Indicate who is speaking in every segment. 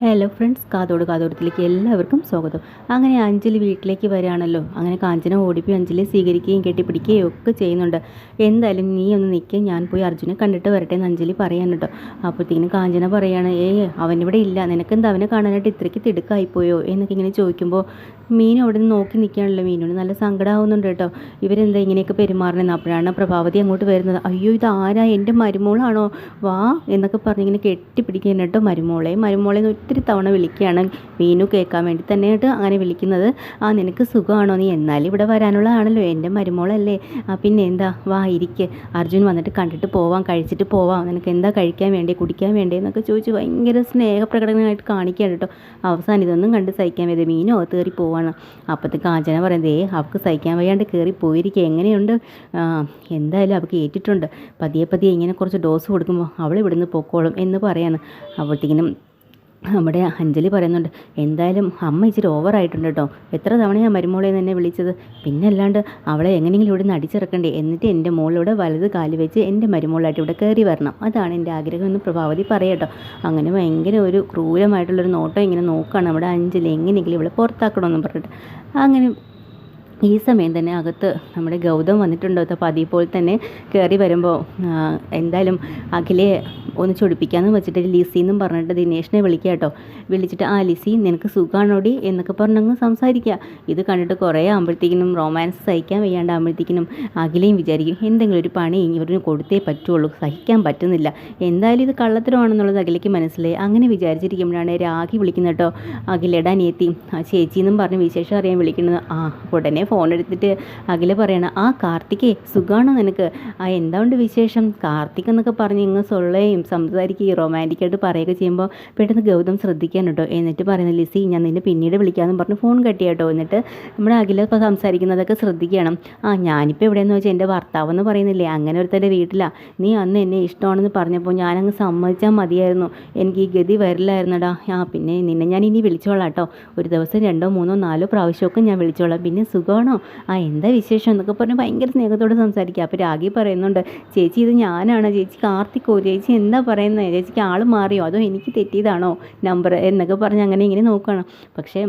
Speaker 1: Hello friends കാതോട് കാതോടത്തിലേക്ക് എല്ലാവർക്കും സ്വാഗതം. അങ്ങനെ അഞ്ജലി വീട്ടിലേക്ക് വരികയാണല്ലോ. അങ്ങനെ കാഞ്ചന ഓടിപ്പി അഞ്ജലി സ്വീകരിക്കുകയും കെട്ടിപ്പിടിക്കുകയും ഒക്കെ ചെയ്യുന്നുണ്ട്. എന്തായാലും നീ ഒന്ന് നിൽക്കുക ഞാൻ പോയി അർജുനെ കണ്ടിട്ട് വരട്ടെ എന്ന് അഞ്ജലി പറയാൻ കേട്ടോ. അപ്പോഴത്തേക്കിനും കാഞ്ചന പറയാണ് ഏ അവനിവിടെ ഇല്ല. നിനക്കെന്താ അവനെ കാണാനായിട്ട് ഇത്രയ്ക്ക് തിടുക്കായിപ്പോയോ? എന്നൊക്കെ ഇങ്ങനെ ചോദിക്കുമ്പോൾ മീൻ അവിടെ നിന്ന് നോക്കി നിൽക്കുകയാണല്ലോ. മീനോട് നല്ല സങ്കടമാവുന്നുണ്ട് കേട്ടോ. ഇവരെന്താ ഇങ്ങനെയൊക്കെ പെരുമാറണമെന്ന് അപ്പോഴാണ് പ്രഭാവതി അങ്ങോട്ട് വരുന്നത്. അയ്യോ ഇത് ആരാ? എന്റെ മരുമോളാണോ? വാ എന്നൊക്കെ പറഞ്ഞിങ്ങനെ കെട്ടിപ്പിടിക്കാൻ കേട്ടോ മരുമോളെ. മരുമോളെ ഒത്തിരി തവണ വിളിക്കുകയാണ് മീനു കേൾക്കാൻ വേണ്ടി തന്നെയായിട്ട് അങ്ങനെ വിളിക്കുന്നത്. ആ നിനക്ക് സുഖമാണോ നീ? എന്നാലും ഇവിടെ വരാനുള്ളതാണല്ലോ. എന്റെ മരുമോളല്ലേ. ആ പിന്നെ എന്താ? വാ ഇരിക്ക്. അർജുൻ വന്നിട്ട് കണ്ടിട്ട് പോവാം കഴിച്ചിട്ട് പോവാം. നിനക്ക് എന്താ കഴിക്കാൻ വേണ്ടി കുടിക്കാൻ വേണ്ടി എന്നൊക്കെ ചോദിച്ച് ഭയങ്കര സ്നേഹപ്രകടനമായിട്ട് കാണിക്കുകയാണ് കേട്ടോ. അവസാനം ഇതൊന്നും കണ്ട് സഹിക്കാൻ വയ്യ. മീനോ കയറി പോവാണ്. അപ്പോഴത്തെ കാഞ്ചന പറയുന്നത് ഏ അവൾക്ക് സഹിക്കാൻ വയ്യാണ്ട് കയറി പോയിരിക്കുക എങ്ങനെയുണ്ട്? എന്തായാലും അവൾക്ക് ഏറ്റിട്ടുണ്ട്. പതിയെ പതിയെ ഇങ്ങനെ കുറച്ച് ഡോസ് കൊടുക്കുമ്പോൾ അവൾ ഇവിടുന്ന് പൊക്കോളും എന്ന് പറയാണ്. അപ്പോഴത്തേക്കിനും നമ്മുടെ അഞ്ജലി പറയുന്നുണ്ട് എന്തായാലും അമ്മ ഇച്ചിരി ഓവറായിട്ടുണ്ട് കേട്ടോ എത്ര തവണയാണ് മരുമോളെ എന്നെ വിളിച്ചത്? പിന്നെ അല്ലാണ്ട് അവളെ എങ്ങനെയെങ്കിലും ഇവിടെ നിന്ന് അടിച്ചിറക്കണ്ടേ? എന്നിട്ട് എന്റെ മോളിവിടെ വലത് കാൽ വെച്ച് എന്റെ മരുമോളായിട്ട് ഇവിടെ കയറി വരണം. അതാണ് എന്റെ ആഗ്രഹം എന്ന് പ്രഭാവതി പറയട്ടോ അങ്ങനെ ഭയങ്കര ഒരു ക്രൂരമായിട്ടുള്ളൊരു നോട്ടം ഇങ്ങനെ നോക്കുകയാണ് നമ്മുടെ അഞ്ജലി. എങ്ങനെയെങ്കിലും ഇവിടെ പുറത്താക്കണമെന്ന് പറഞ്ഞിട്ട്. അങ്ങനെ ഈ സമയം തന്നെ അകത്ത് നമ്മുടെ ഗൗതം വന്നിട്ടുണ്ടോ? അപ്പോൾ അതേപോലെ തന്നെ കയറി വരുമ്പോൾ എന്തായാലും അഖിലെ ഒന്ന് ചൊടിപ്പിക്കാമെന്ന് വെച്ചിട്ട് ലിസി എന്നും പറഞ്ഞിട്ട് ദിനേഷിനെ വിളിക്കുക കേട്ടോ വിളിച്ചിട്ട് ആ ലിസി നിനക്ക് സുഖമാണോടി എന്നൊക്കെ പറഞ്ഞങ്ങ് സംസാരിക്കുക ഇത് കണ്ടിട്ട് കുറേ ആകുമ്പോഴത്തേക്കിനും റൊമാൻസ് സഹിക്കാൻ വയ്യാണ്ടാകുമ്പോഴത്തേക്കിനും അഖിലയും വിചാരിക്കും എന്തെങ്കിലും ഒരു പണി ഇവരിന് കൊടുത്തേ പറ്റുള്ളൂ സഹിക്കാൻ പറ്റുന്നില്ല. എന്തായാലും ഇത് കള്ളത്തരമാണെന്നുള്ളത് അഖിലേക്ക് മനസ്സിലായി. അങ്ങനെ വിചാരിച്ചിരിക്കുമ്പോഴാണ് രാഖി വിളിക്കുന്നത് കേട്ടോ അഖിലയുടെ അനിയത്തി. ആ ചേച്ചി എന്നും പറഞ്ഞ് വിശേഷം അറിയാൻ വിളിക്കുന്നത്. ആ ഉടനെ ഫോൺ എടുത്തിട്ട് അഖില പറയണം ആ കാർത്തികേ സുഖമാണോ നിനക്ക്? ആ എന്താണ്ട് വിശേഷം? കാർത്തിക് എന്നൊക്കെ പറഞ്ഞ് ഇങ്ങ് സൊള്ളയും സംസാരിക്കുകയും റൊമാന്റിക്കായിട്ട് പറയുകയൊക്കെ ചെയ്യുമ്പോൾ പെട്ടെന്ന് ഗൗതം ശ്രദ്ധിക്കാൻ കേട്ടോ. എന്നിട്ട് പറയുന്നത് ലിസി ഞാൻ നിന്നെ പിന്നീട് വിളിക്കാമെന്ന് പറഞ്ഞ് ഫോൺ കട്ട് കേട്ടോ. എന്നിട്ട് നമ്മുടെ അഖില ഇപ്പോൾ സംസാരിക്കുന്നതൊക്കെ ശ്രദ്ധിക്കണം. ആ ഞാനിപ്പോൾ എവിടെയെന്ന് വെച്ചാൽ എന്റെ ഭർത്താവെന്ന് പറയുന്നില്ലേ? അങ്ങനെ ഒരുത്തന്റെ വീട്ടിലാണ് നീ അന്ന് എന്നെ ഇഷ്ടമാണെന്ന് പറഞ്ഞപ്പോൾ ഞാനങ്ങ് സമ്മതിച്ചാൽ മതിയായിരുന്നു. എനിക്ക് ഈ ഗതി വരില്ലായിരുന്നടാ. ആ പിന്നെ നിന്നെ ഞാൻ ഇനി വിളിച്ചോളാം കേട്ടോ. ഒരു ദിവസം രണ്ടോ മൂന്നോ നാലോ പ്രാവശ്യമൊക്കെ ഞാൻ വിളിച്ചോളാം. പിന്നെ സുഖമാണോ ആ എന്താ വിശേഷം? എന്നൊക്കെ പറഞ്ഞ് ഭയങ്കര സ്നേഹത്തോടെ സംസാരിക്കുക അപ്പോൾ രാഗി പറയുന്നുണ്ട് ചേച്ചി ഇത് ഞാനാണ്. ചേച്ചി കാർത്തിക്കോ ചേച്ചി എന്താ പറയുന്നത് ചേച്ചിക്ക് ആൾ മാറിയോ? അതോ എനിക്ക് തെറ്റിയതാണോ? നമ്പർ എന്നൊക്കെ പറഞ്ഞ് അങ്ങനെ ഇങ്ങനെ നോക്കുകയാണ് പക്ഷേ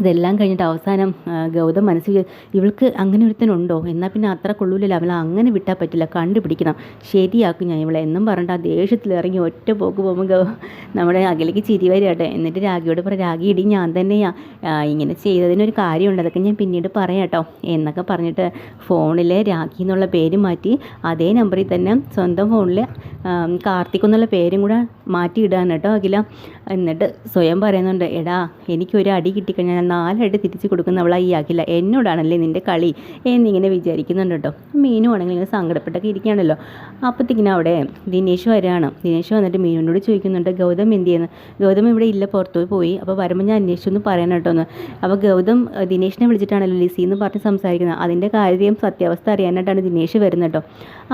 Speaker 1: ഇതെല്ലാം കഴിഞ്ഞിട്ട് അവസാനം ഗൗതം മനസ്സിൽ ഇവൾക്ക് അങ്ങനെ ഒരുത്തനുണ്ടോ എന്നാൽ പിന്നെ അത്ര കൊള്ളൂലല്ലോ. അവളെ അങ്ങനെ വിട്ടാൽ പറ്റില്ല. കണ്ടുപിടിക്കണം. ശരിയാക്കും ഞാൻ ഇവളെ എന്നും പറഞ്ഞിട്ട് ആ ദേഷ്യത്തിൽ ഇറങ്ങി ഒറ്റ പോക്ക് പോകുമ്പോൾ ഗൗ നമ്മുടെ അകലേക്ക് ചിരി വരികട്ടെ എന്നിട്ട് രാഗിയോട് പറ രാഗി ഇടി ഞാൻ തന്നെയാ. ഇങ്ങനെ ചെയ്തതിനൊരു കാര്യമുണ്ട്. അതൊക്കെ ഞാൻ പിന്നീട് പറയാം കേട്ടോ. എന്നൊക്കെ പറഞ്ഞിട്ട് ഫോണിലെ രാഖി എന്നുള്ള പേര് മാറ്റി അതേ നമ്പറിൽ തന്നെ സ്വന്തം ഫോണിൽ കാർത്തിക് എന്നുള്ള പേരും കൂടെ മാറ്റി ഇടാൻ കേട്ടോ അഖില. എന്നിട്ട് സ്വയം പറയുന്നുണ്ട് എടാ എനിക്കൊരു അടി കിട്ടിക്കഴിഞ്ഞാൽ നാലടി തിരിച്ചു കൊടുക്കുന്നവളാ ഈ അഖില. എന്നോടാണല്ലേ നിന്റെ കളി? എന്നിങ്ങനെ വിചാരിക്കുന്നുണ്ട് കേട്ടോ. മീനു ആണെങ്കിൽ ഇങ്ങനെ സങ്കടപ്പെട്ടൊക്കെ ഇരിക്കുകയാണല്ലോ. അപ്പോഴത്തേക്കിനും അവിടെ ദിനേശ് വരികയാണ്. ദിനേശ് വന്നിട്ട് മീനുവിനോട് ചോദിക്കുന്നുണ്ട് ഗൗതം എന്ത് ചെയ്യുന്നു ഗൗതം ഇവിടെ ഇല്ല പുറത്തു പോയി അപ്പോൾ വരുമ്പോൾ ഞാൻ അന്വേഷിച്ചൊന്ന് പറയണം കേട്ടോ ഒന്ന്. അപ്പോൾ ഗൗതം ദിനേശിനെ വിളിച്ചിട്ടാണല്ലോ ലിസി എന്ന് പറഞ്ഞ് സംസാരിക്കുന്നത്. അതിന്റെ കാര്യം സത്യാവസ്ഥ അറിയാനായിട്ടാണ് ദിനേശ് വരുന്നത് കേട്ടോ.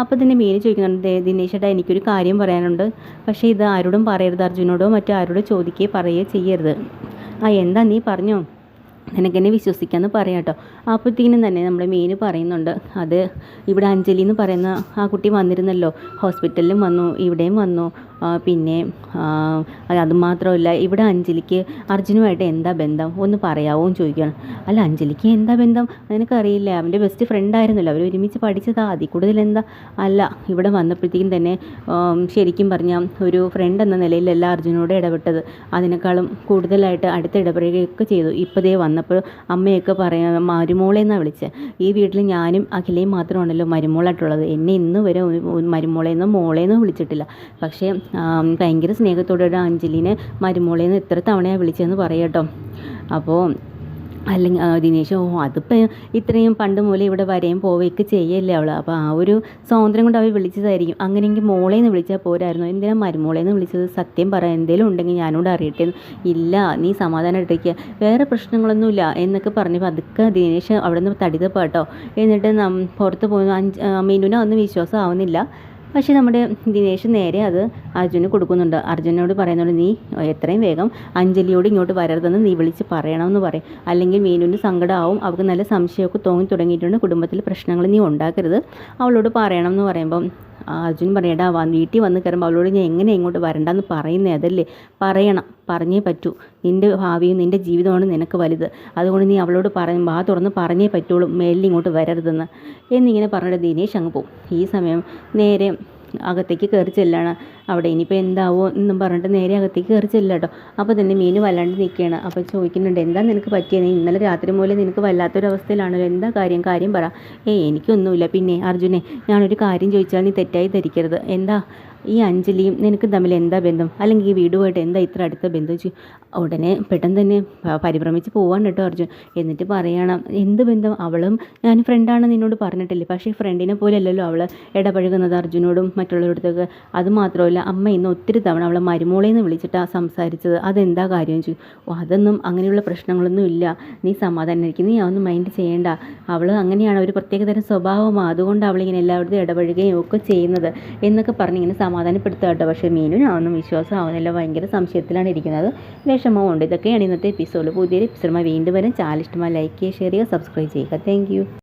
Speaker 1: അപ്പോൾ തന്നെ മീന് ചോദിക്കുന്നുണ്ട് "ദേ, ദിനേശ് ഏട്ടാ എനിക്കൊരു കാര്യം പറയാനുണ്ട്. പക്ഷേ ഇത് ആരോടും പറയരുത് അർജുനോടോ മറ്റോ ആരോടും ചോദിക്കുകയോ പറയുകയോ ചെയ്യരുത്. ആ എന്താ നീ പറഞ്ഞോ? നിനക്കെന്നെ വിശ്വസിക്കാമെന്ന് പറയാം കേട്ടോ. അപ്പോഴത്തേക്കിനും തന്നെ നമ്മുടെ മെയിന് പറയുന്നുണ്ട് അത് ഇവിടെ അഞ്ജലി എന്ന് പറയുന്ന ആ കുട്ടി വന്നിരുന്നല്ലോ ഹോസ്പിറ്റലിലും വന്നു ഇവിടെയും വന്നു. പിന്നെ അത് മാത്രമല്ല ഇവിടെ അഞ്ജലിക്ക് അർജുനുമായിട്ട് എന്താ ബന്ധം? ഒന്ന് പറയാവോ? എന്ന് ചോദിക്കുകയാണ്. അല്ല അഞ്ജലിക്ക് എന്താ ബന്ധം? നിനക്കറിയില്ല അവന്റെ ബെസ്റ്റ് ഫ്രണ്ട് ആയിരുന്നല്ലോ. അവർ ഒരുമിച്ച് പഠിച്ചതാ അതി കൂടുതൽ എന്താ? അല്ല ഇവിടെ വന്നപ്പോഴത്തേക്കും തന്നെ ശരിക്കും പറഞ്ഞാൽ ഒരു ഫ്രണ്ട് എന്ന നിലയിലല്ല അർജുനോട് ഇടപെട്ടത്. അതിനേക്കാളും കൂടുതലായിട്ട് അടുത്ത് ഇടപെടുകയൊക്കെ ചെയ്തു. ഇപ്പോഴേ ദേ വന്നപ്പോൾ അമ്മയൊക്കെ പറയാ മരുമോളെ എന്നാണ് വിളിച്ചത് ഈ വീട്ടിൽ ഞാനും അഖിലയും മാത്രമാണല്ലോ മരുമോളായിട്ടുള്ളത്. എന്നെ ഇന്ന് വരെ മരുമോളെന്നോ മോളെന്നോ വിളിച്ചിട്ടില്ല. പക്ഷേ ഭയങ്കര സ്നേഹത്തോടെ അഞ്ജലിനെ മരുമോളേന്ന് എത്ര തവണയാണ് വിളിച്ചതെന്ന് പറയട്ടോ. അപ്പോൾ അല്ലെങ്കിൽ ദിനേശ് ഓ അതിപ്പോൾ ഇത്രയും പണ്ട് മുതലേ ഇവിടെ വരെയും പോവുകയൊക്കെ ചെയ്യല്ലേ അവൾ അപ്പോൾ ആ ഒരു സ്വാതന്ത്ര്യം കൊണ്ട് അവർ വിളിച്ചതായിരിക്കും. അങ്ങനെയെങ്കിൽ മോളെ മോളേന്ന് വിളിച്ചാൽ പോരായിരുന്നു. എന്തിനാ മരുമോളേന്ന് വിളിച്ചത്? സത്യം പറ എന്തെങ്കിലും ഉണ്ടെങ്കിൽ ഞാനോട് അറിയട്ടെന്ന് ഇല്ല നീ സമാധാനമായിട്ടിരിക്കുക വേറെ പ്രശ്നങ്ങളൊന്നുമില്ല എന്നൊക്കെ പറഞ്ഞപ്പോൾ അതൊക്കെ ദിനേശ് അവിടെ നിന്ന് തടിതപ്പാട്ടോ. എന്നിട്ട് പുറത്ത് പോകുന്നു അഞ്ച് മീനുവിനെ ഒന്നും വിശ്വാസം ആവുന്നില്ല. പക്ഷേ നമ്മുടെ ദിനേശ് നേരെ അത് അർജുന് കൊടുക്കുന്നുണ്ട്. അർജുനോട് പറയുന്നുണ്ട് നീ എത്രയും വേഗം അഞ്ജലിയോട് ഇങ്ങോട്ട് വരരുതെന്ന് നീ വിളിച്ച് പറയണമെന്ന് പറയും. അല്ലെങ്കിൽ മീനുവിന് സങ്കടമാവും അവൾക്ക് നല്ല സംശയമൊക്കെ തോന്നി തുടങ്ങിയിട്ടുണ്ട്. കുടുംബത്തിൽ പ്രശ്നങ്ങൾ നീ ഉണ്ടാക്കരുത്. അവളോട് പറയണം എന്ന് പറയുമ്പം അർജുൻ പറയടാ വീട്ടിൽ വന്ന് കയറുമ്പോൾ അവളോട് ഞാൻ എങ്ങനെ ഇങ്ങോട്ട് വരണ്ടെന്ന് പറയുന്നേ അതല്ലേ? പറയണം. പറഞ്ഞേ പറ്റൂ. നിന്റെ ഭാവിയും നിന്റെ ജീവിതമാണ് നിനക്ക് വലുത്. അതുകൊണ്ട് നീ അവളോട് പറയും വാ തുറന്ന് പറഞ്ഞേ പറ്റുള്ളൂ മേലിൽ ഇങ്ങോട്ട് വരരുതെന്ന്. എന്നിങ്ങനെ പറഞ്ഞിട്ട് ദിനേശ് അങ്ങ് പോകും ഈ സമയം നേരെ അകത്തേക്ക് കയറി ചെല്ലാണ്. അവിടെ ഇനിയിപ്പോൾ എന്താവോ എന്നും പറഞ്ഞിട്ട് നേരെ അകത്തേക്ക് കയറി ചെല്ലുക കേട്ടോ അപ്പോൾ തന്നെ മീന് വല്ലാണ്ട് നിൽക്കുകയാണ് അപ്പോൾ ചോദിക്കുന്നുണ്ട് എന്താ നിനക്ക് പറ്റിയത് ഇന്നലെ രാത്രി മൂലം നിനക്ക് വല്ലാത്തൊരവസ്ഥയിലാണല്ലോ. എന്താ കാര്യം? കാര്യം പറ. ഏയ് എനിക്കൊന്നുമില്ല. പിന്നെ അർജുനെ ഞാനൊരു കാര്യം ചോദിച്ചാൽ നീ തെറ്റായി ധരിക്കരുത്. എന്താ? ഈ അഞ്ജലിയും നിനക്ക് തമ്മിൽ എന്താ ബന്ധം? അല്ലെങ്കിൽ ഈ വീടുമായിട്ട് എന്താ ഇത്ര അടുത്ത ബന്ധം വെച്ചു? ഉടനെ പെട്ടെന്ന് തന്നെ പരിഭ്രമിച്ച് പോവാണ് കേട്ടോ അർജുൻ. എന്നിട്ട് പറയണം എന്ത് ബന്ധം? അവളും ഞാൻ ഫ്രണ്ടാണ് നിന്നോട് പറഞ്ഞിട്ടില്ലേ? പക്ഷേ ഫ്രണ്ടിനെ പോലെ അല്ലല്ലോ അവൾ ഇടപഴകുന്നത് അർജുനോടും മറ്റുള്ളവരടുത്തൊക്കെ അത് മാത്രമല്ല അമ്മ ഇന്ന് ഒത്തിരി തവണ അവളെ മരുമോളേന്ന് വിളിച്ചിട്ടാണ് സംസാരിച്ചത്. അതെന്താ കാര്യം ചോദിച്ചു. അതൊന്നും അങ്ങനെയുള്ള പ്രശ്നങ്ങളൊന്നും ഇല്ല. നീ സമാധാനിക്കും നീ അതൊന്നും മൈൻഡ് ചെയ്യേണ്ട. അവൾ അങ്ങനെയാണ്. ഒരു പ്രത്യേകതരം സ്വഭാവമാണ് അതുകൊണ്ട് അവളിങ്ങനെ എല്ലായിടത്തും ഇടപഴകുകയും ഒക്കെ ചെയ്യുന്നത് എന്നൊക്കെ പറഞ്ഞ് ഇങ്ങനെ സമാധാനപ്പെടുത്തുക കേട്ടോ പക്ഷേ മീനു അതൊന്നും വിശ്വാസം ആവുന്നില്ല. ഭയങ്കര സംശയത്തിലാണ് ഇരിക്കുന്നത്. വിഷമമുണ്ട് ഇതൊക്കെയാണ് ഇന്നത്തെ എപ്പിസോഡ് പുതിയൊരു എപ്പിസോഡ് വീണ്ടും വരും. ചാനൽ ഇഷ്ടമായി ലൈക്ക് ചെയ്യുക ഷെയർ ചെയ്യുക സബ്സ്ക്രൈബ് ചെയ്യുക. താങ്ക്